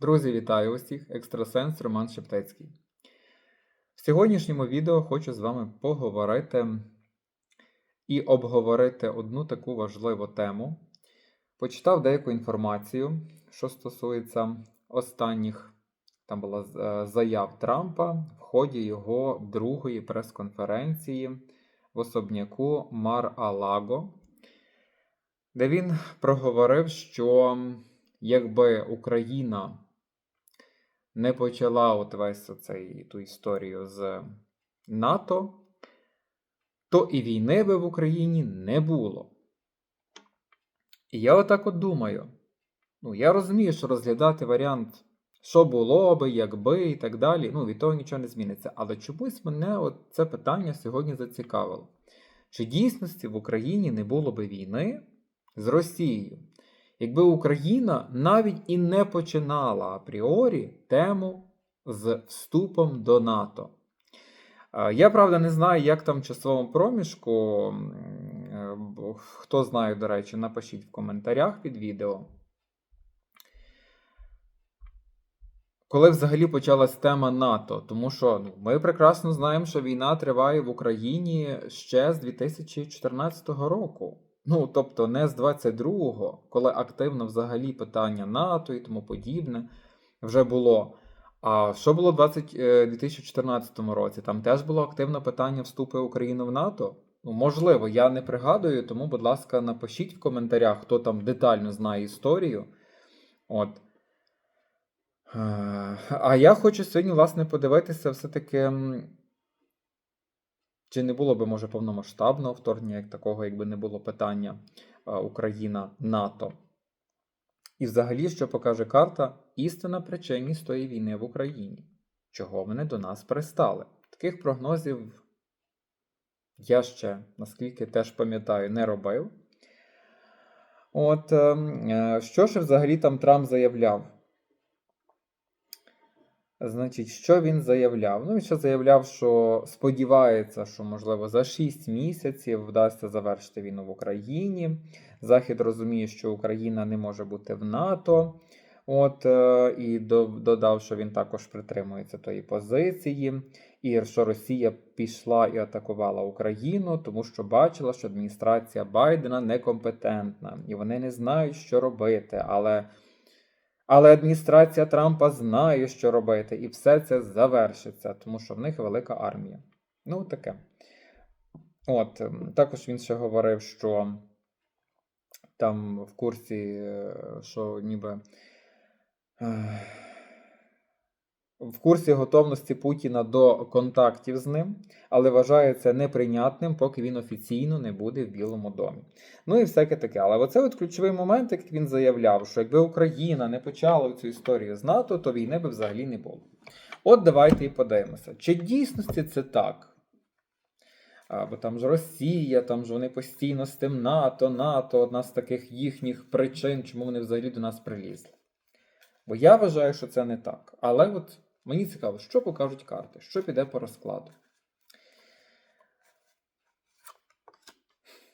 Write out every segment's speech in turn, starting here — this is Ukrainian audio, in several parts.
Друзі, вітаю усіх! Екстрасенс Роман Шептецький. В сьогоднішньому відео хочу з вами поговорити і обговорити одну таку важливу тему. Почитав деяку інформацію, що стосується останніх там була е, заяв Трампа в ході його другої прес-конференції в особняку Мар-Алаго, де він проговорив, що якби Україна не почала от весь оцей, ту історію з НАТО, то і війни би в Україні не було. І я отак от думаю. Ну, я розумію, що розглядати варіант, що було би, якби і так далі, ну, від того нічого не зміниться. Але чомусь мене от це питання сьогодні зацікавило. Чи дійсності в Україні не було би війни з Росією? Якби Україна навіть і не починала апріорі тему з вступом до НАТО. Е, Я правда не знаю, як там в часовому проміжку. е, Хто знає, до речі, напишіть в коментарях під відео. Коли взагалі почалась тема НАТО, тому що ну, ми прекрасно знаємо, що війна триває в Україні ще з 2014 року. Ну, тобто не з 22-го, коли активно взагалі питання НАТО і тому подібне вже було. А що було в 20, е, 2014 році? Там теж було активне питання вступу України в НАТО? Ну, можливо, я не пригадую, тому, будь ласка, напишіть в коментарях, хто там детально знає історію. От. Е, А я хочу сьогодні, власне, подивитися все-таки, чи не було би, може, повномасштабного вторгнення, як такого, якби не було питання е, Україна-НАТО. І взагалі, що покаже карта, істинна причинність тої війни в Україні. Чого вони до нас пристали? Таких прогнозів я ще, наскільки теж пам'ятаю, не робив. От, ем, е, що ж взагалі там Трамп заявляв? Значить, що він заявляв? Ну, він ще заявляв, що сподівається, що, можливо, за 6 місяців вдасться завершити війну в Україні. Захід розуміє, що Україна не може бути в НАТО. От, е, і додав, що він також притримується тої позиції, і що Росія пішла і атакувала Україну, тому що бачила, що адміністрація Байдена некомпетентна, і вони не знають, що робити. Але але адміністрація Трампа знає, що робити, і все це завершиться, тому що в них велика армія. Ну, таке. От, ем, також він ще говорив, що там в курсі, е, що ніби е, в курсі готовності Путіна до контактів з ним, але вважає це неприйнятним, поки він офіційно не буде в Білому домі. Ну і всяке таке. Але оце от ключовий момент, як він заявляв, що якби Україна не почала цю історію з НАТО, то війни би взагалі не було. От давайте і подивимося, чи дійсності це так? А, бо там ж Росія, там ж вони постійно з тим НАТО, НАТО, одна з таких їхніх причин, чому вони взагалі до нас прилізли. Бо я вважаю, що це не так. Але от мені цікаво, що покажуть карти, що піде по розкладу.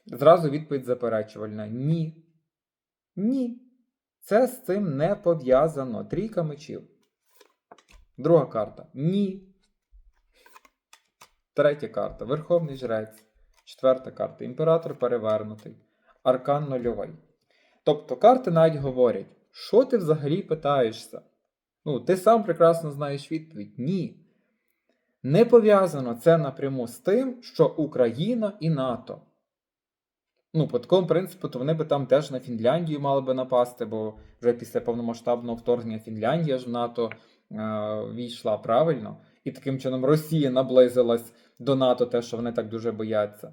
Зразу відповідь заперечувальна: ні. Ні. Це з цим не пов'язано. Трійка мечів. Друга карта. Ні. Третя карта. Верховний жрець. Четверта карта. Імператор перевернутий. Аркан нульовий. Тобто карти навіть говорять, що ти взагалі питаєшся? Ну, ти сам прекрасно знаєш відповідь. Ні. Не пов'язано це напряму з тим, що Україна і НАТО. Ну, по такому принципу, то вони би там теж на Фінляндію мали би напасти, бо вже після повномасштабного вторгнення Фінляндія ж в НАТО е, війшла правильно. І таким чином Росія наблизилась до НАТО, те, що вони так дуже бояться.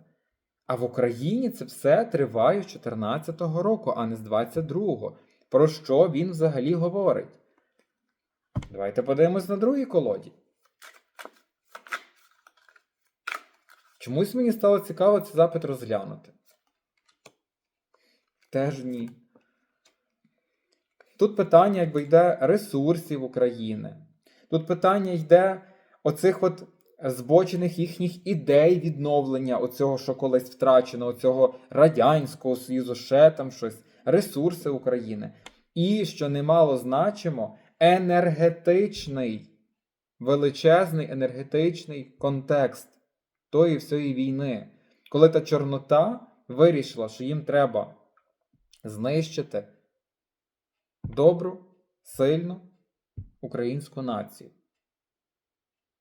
А в Україні це все триває з 2014 року, а не з 22-го. Про що він взагалі говорить? Давайте подивимось на другій колоді. Чомусь мені стало цікаво цей запит розглянути. Теж ні. Тут питання, якби йде ресурсів України. Тут питання йде оцих от збочених їхніх ідей відновлення, оцього, що колись втрачено, оцього Радянського Союзу, ще там щось, ресурси України. І, що немало значимо, енергетичний, величезний енергетичний контекст тої всієї війни, коли та Чорнота вирішила, що їм треба знищити добру, сильну українську націю.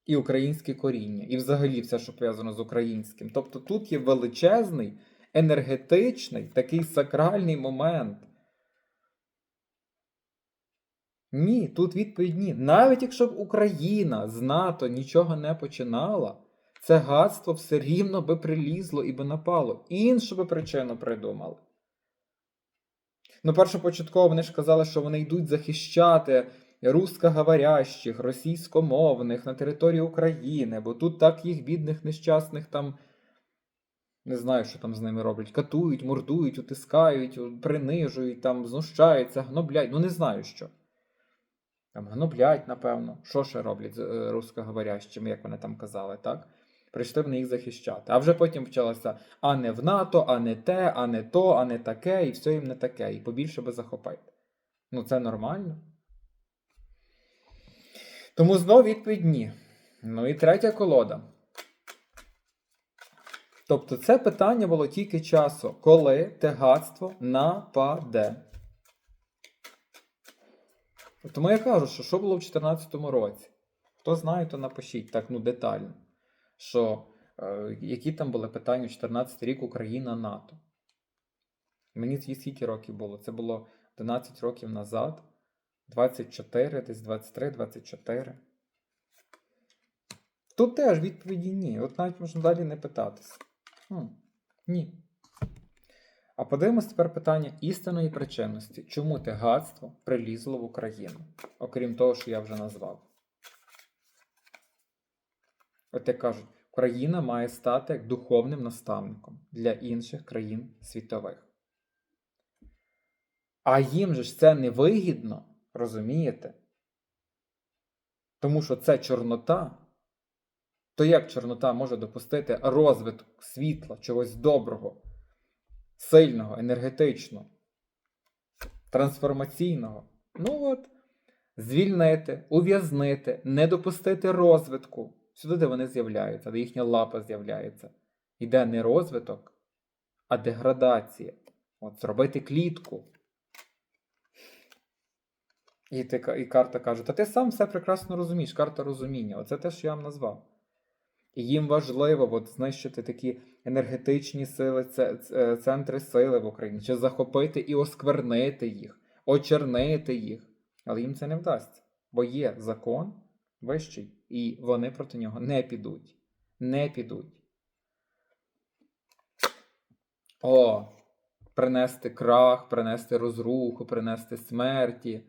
І українське коріння, і взагалі все, що пов'язано з українським. Тобто тут є величезний енергетичний такий сакральний момент. Ні, тут відповідь ні. Навіть якщо б Україна з НАТО нічого не починала, це гадство все рівно би прилізло і би напало. Іншу би причину придумали. Ну, першопочатково вони ж казали, що вони йдуть захищати русскоговорящих, російськомовних на території України, бо тут так їх бідних, нещасних там. Не знаю, що там з ними роблять. Катують, мордують, утискають, принижують, там, знущаються, гноблять. Ну не знаю що. Там гноблять, напевно. Що ще роблять з е, русскоговорящими, як вони там казали, так? Прийшли вони їх захищати. А вже потім почалося а не в НАТО, а не те, а не то, а не таке, і все їм не таке, і побільше би захопити. Ну, це нормально. Тому знову відповідь ні. Ну і третя колода. Тобто це питання було тільки часу, коли те гадство нападе. Тому я кажу, що що було в 2014 році? Хто знає, то напишіть так ну детально. Що е, які там були питання у 2014 рік Україна НАТО. Мені скільки років було? Це було 11 років назад, 24, десь 23, 24. Тут теж відповіді ні. От навіть можна далі не питатися. Ні. А подивимось тепер питання істинної причинності. Чому те гадство прилізло в Україну? Окрім того, що я вже назвав. От як кажуть, Україна має стати як духовним наставником для інших країн світових. А їм же ж це не вигідно, розумієте? Тому що це Чорнота. То як Чорнота може допустити розвиток світла, чогось доброго, сильного, енергетичного, трансформаційного? Ну от, звільнити, ув'язнити, не допустити розвитку. Сюди, де вони з'являються, де їхня лапа з'являється. Іде не розвиток, а деградація. От зробити клітку. І, ти, і карта каже: Та ти сам все прекрасно розумієш, карта розуміння. Оце те, що я вам назвав. І їм важливо от, знищити такі енергетичні сили, це- центри сили в Україні, чи захопити і осквернити їх, очернити їх. Але їм це не вдасться, бо є закон вищий, і вони проти нього не підуть. Не підуть. О, принести крах, принести розруху, принести смерті.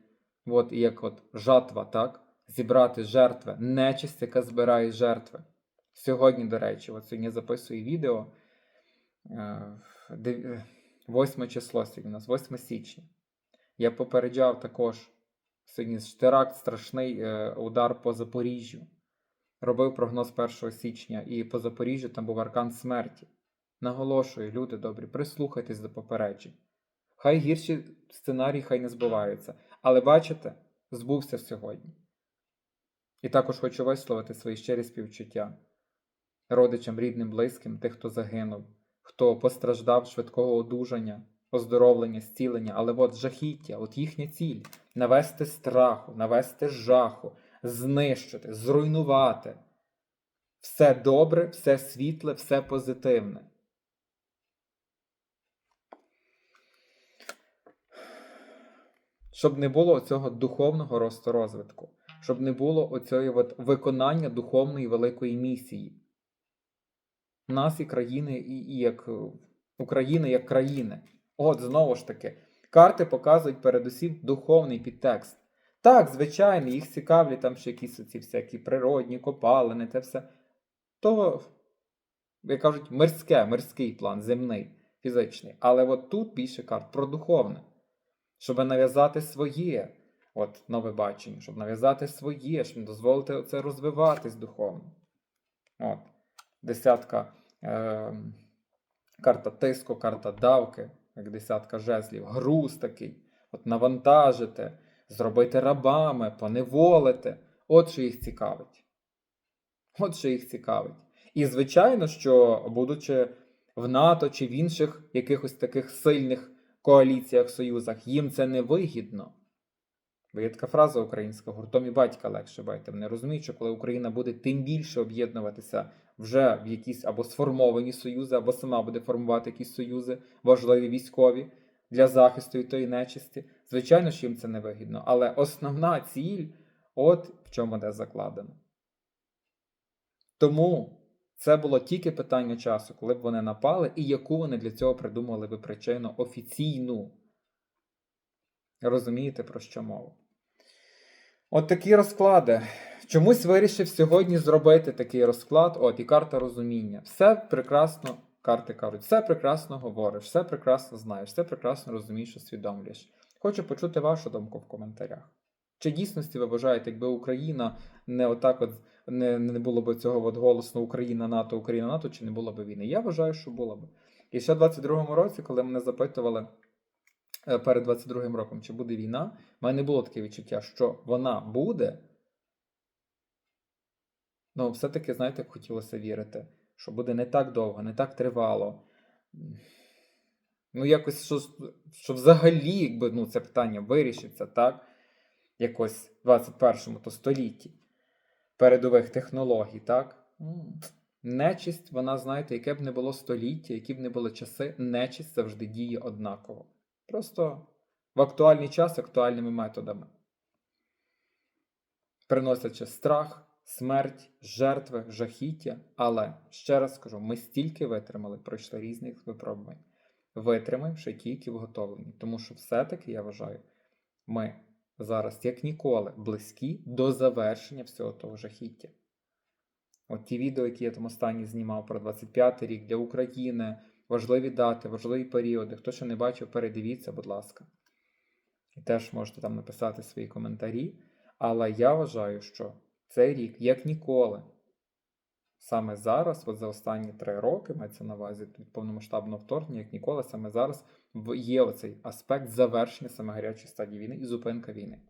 От, як от жатва, так? Зібрати жертви, нечисть, яка збирає жертви. Сьогодні, до речі, от сьогодні записую відео. е, дев- е, 8 число сьогодні у нас, 8 січня. Я попереджав також сьогодні теракт, страшний е, удар по Запоріжжю. Робив прогноз 1 січня, і по Запоріжжю там був аркан смерті. Наголошую, люди добрі, прислухайтесь до попереджень. Хай гірші сценарії, хай не збуваються. Але бачите, збувся сьогодні. І також хочу висловити свої щирі співчуття родичам, рідним, близьким, тих, хто загинув, хто постраждав швидкого одужання, оздоровлення, зцілення, але от жахіття, от їхня ціль навести страху, навести жаху, знищити, зруйнувати. Все добре, все світле, все позитивне. Щоб не було цього духовного росту розвитку, щоб не було оцього виконання духовної великої місії. Нас і країни, і, і як е, України як країни. От знову ж таки, карти показують передусім духовний підтекст. Так, звичайно, їх цікавлять там ще якісь ці всякі природні копалини, те все. То, як кажуть, мирське, мирський план, земний, фізичний. Але от тут більше карт про духовне. Щоб нав'язати своє от, нове бачення, щоб нав'язати своє, щоб дозволити це розвиватись духовно. От. Десятка е, карта тиску, карта давки, як десятка жезлів, груз такий, от навантажити, зробити рабами, поневолити. От що їх цікавить. От що їх цікавить. І звичайно, що будучи в НАТО чи в інших якихось таких сильних коаліціях, союзах, їм це не вигідно. Бо є фраза українська гуртом і батька легше байте. Вони розуміють, що коли Україна буде тим більше об'єднуватися вже в якісь або сформовані союзи, або сама буде формувати якісь союзи, важливі військові для захисту від тої нечисті. Звичайно, що їм це не вигідно. Але основна ціль, от в чому де закладено. Тому це було тільки питання часу, коли б вони напали, і яку вони для цього придумали би причину офіційну. Розумієте, про що мова? От такі розклади. Чомусь вирішив сьогодні зробити такий розклад. От, і карта розуміння. Все прекрасно, карти кажуть, все прекрасно говориш, все прекрасно знаєш, все прекрасно розумієш, усвідомлюєш. Хочу почути вашу думку в коментарях. Чи дійсності ви вважаєте, якби Україна не отак от не, не було б цього от голосно Україна, НАТО, Україна, НАТО, чи не було б війни? Я вважаю, що було б. І ще в 22-му році, коли мене запитували перед 22-м роком, чи буде війна, в мене не було таке відчуття, що вона буде. Ну, все-таки, знаєте, хотілося вірити, що буде не так довго, не так тривало. Ну, якось, що, що взагалі, якби ну, це питання вирішиться, так? Якось в 21 то столітті передових технологій, так? Нечисть, вона, знаєте, яке б не було століття, які б не були часи, нечисть завжди діє однаково. Просто в актуальний час актуальними методами. Приносячи страх, смерть, жертви, жахіття. Але, ще раз скажу, ми стільки витримали, пройшли різних випробувань. Витримаємо ще тільки вготовлені. Тому що все-таки, я вважаю, ми зараз, як ніколи, близькі до завершення всього того жахіття. От ті відео, які я там останні знімав про 25 й рік для України, важливі дати, важливі періоди. Хто ще не бачив, передивіться, будь ласка. І теж можете там написати свої коментарі. Але я вважаю, що цей рік, як ніколи, саме зараз, от за останні три роки, мається на увазі від повномасштабного вторгнення, як ніколи, саме зараз є оцей аспект завершення саме гарячої стадії війни і зупинка війни.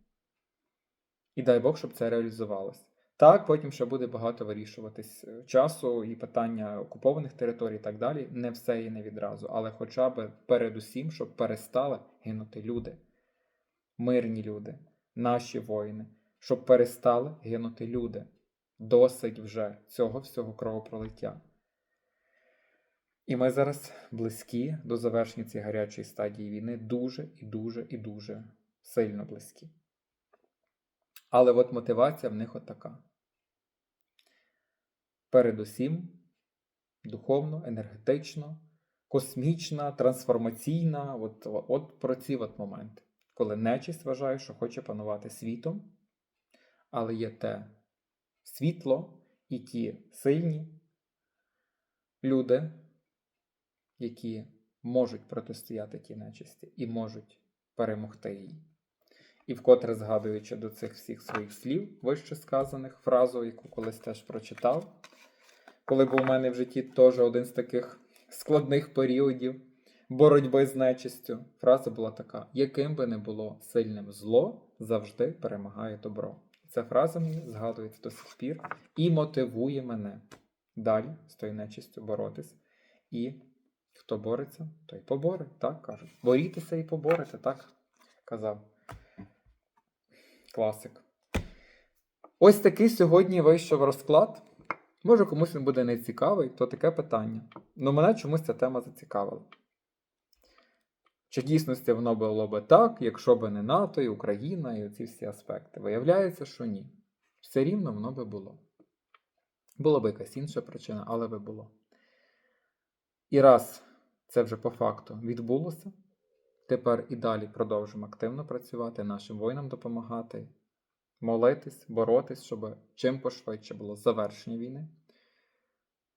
І дай Бог, щоб це реалізувалось. Так, потім ще буде багато вирішуватись е, часу і питання окупованих територій і так далі. Не все і не відразу, але хоча б передусім, щоб перестали гинути люди, мирні люди, наші воїни, щоб перестали гинути люди. Досить вже цього всього кровопролиття. І ми зараз близькі до завершення цієї гарячої стадії війни, дуже і дуже і дуже сильно близькі. Але от мотивація в них от така. Передусім, духовно, енергетично, космічна, трансформаційна, от, от про ці от моменти. Коли нечисть вважає, що хоче панувати світом, але є те світло і ті сильні люди, які можуть протистояти тій нечисті і можуть перемогти її. І вкотре згадуючи до цих всіх своїх слів, вище сказаних, фразу, яку колись теж прочитав, коли був у мене в житті теж один з таких складних періодів боротьби з нечистю, фраза була така: яким би не було сильним зло, завжди перемагає добро. Ця фраза мені згадується до сих пір і мотивує мене далі з тою нечистю боротись. І хто бореться, той поборе, так кажуть. Борітеся і поборете, так казав класик. Ось такий сьогодні вийшов розклад. Може, комусь він буде нецікавий, то таке питання. Ну мене чомусь ця тема зацікавила. Чи дійсності воно було би так, якщо б не НАТО і Україна і оці всі аспекти? Виявляється, що ні. Все рівно воно би було. Була б якась інша причина, але би було. І раз це вже по факту відбулося, тепер і далі продовжимо активно працювати, нашим воїнам допомагати, молитись, боротись, щоб чим пошвидше було завершення війни,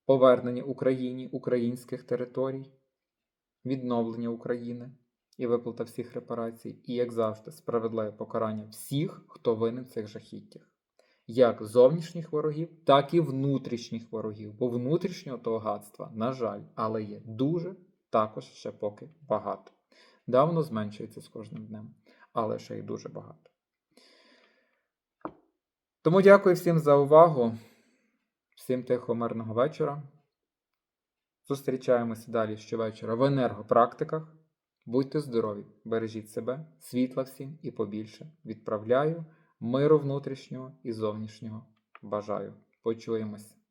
повернення Україні українських територій, відновлення України і виплата всіх репарацій, і, як завжди, справедливе покарання всіх, хто винен в цих жахіттях. Як зовнішніх ворогів, так і внутрішніх ворогів. Бо внутрішнього того гадства, на жаль, але є дуже також ще поки багато. Давно зменшується з кожним днем, але ще й дуже багато. Тому дякую всім за увагу. Всім тихого мирного вечора. Зустрічаємося далі щовечора в енергопрактиках. Будьте здорові, бережіть себе, світла всім і побільше. Відправляю миру внутрішнього і зовнішнього. Бажаю. Почуємось.